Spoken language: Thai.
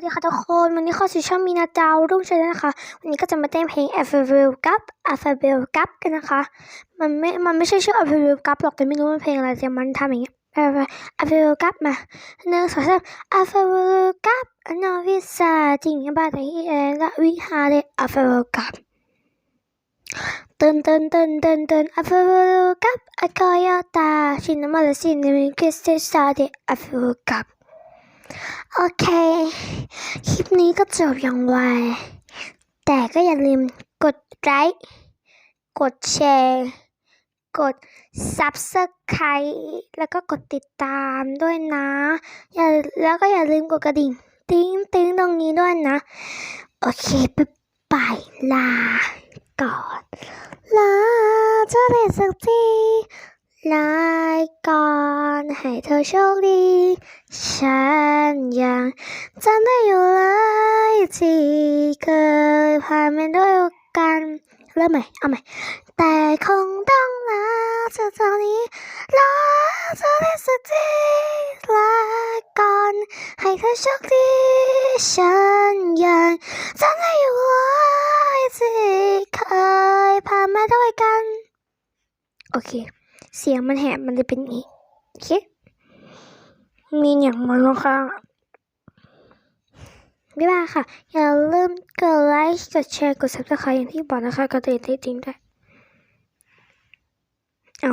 วัสดีค่ะทุกคนวันนี้เข้าสู่ช่องมีนาดาวรุ่งชาแนะคะ วันนี้ก็จะมาเต้นเพลง a l p h a b e l กับ a l p h a b e l กับกันนะคะ มันไม่ มันไม่ใช่ชื่อ a l p h a b e l กับหรอกแต่ไม่รู้มันเพลงอะไรแต่มันทำอย่างเงี้ย a l p h a b e l กับมาหนึ่งสองสาม a l p h a b e l กับนอวิสาจริงบ้าแต่ที่เอละวิหาร a l p h a b e l กับเต้นเต้นเต้นเต้นเต้น a l p h a b e l กับอากอยตาชินมาเลสินมิคิสเตสาเด a l p h a b e l กับ โอเค คลิปนี้ก็จบอย่างไว แต่ก็อย่าลืมกดไลค์ กดแชร์ กด Subscribe แล้วก็กดติดตามด้วยนะอย่าแล้วก็อย่าลืมกดกระดิ่ง ติ๊งติ๊งตรงนี้ด้วยนะ โอเคบ๊ายบายลาก่อนลาเธอได้สักที ลาก่อนให้เธอโชคดี ฉันยังจำได้อยู่เลยที่เคยผ่านมาด้วยกันเริ่มใหม่เอาใหม่แต่คงต้องลาเธอตอนนี้ลาเธอได้สักทีลาก่อนให้เธอโชคดีฉันยังจำได้อยู่เลยที่เคยผ่านมาด้วยกัน โอเค เสียงมันแหบมันจะเป็นอย่างนี้โอเคมีอย่างมาลงข้างอะบ๊ายบายค่ะ อย่าลืมกดไลค์กดแชร์กดซับสไครต์อย่างที่บอกนะคะกดติดตามด้เอา